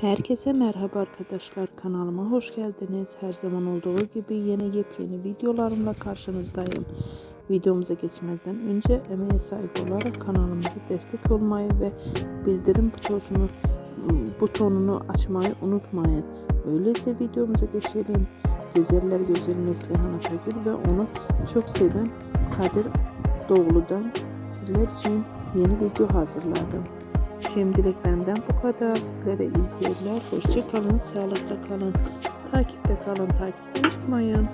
Herkese merhaba arkadaşlar kanalıma hoş geldiniz. Her zaman olduğu gibi yine yepyeni videolarımla karşınızdayım. Videomuza geçmezden önce emeğe saygı olarak kanalımıza destek olmayı ve bildirim butonunu, butonunu açmayı unutmayın. Öyleyse videomuza geçelim. Güzeller güzeli Neslihan Atagül ve onu çok seven Kadir Doğulu'dan sizler için yeni video hazırladım. Şimdilik benden bu kadar. Sizlere iyi seyirler. Hoşça kalın, kalın. Takipte kalın, takipten çıkmayın.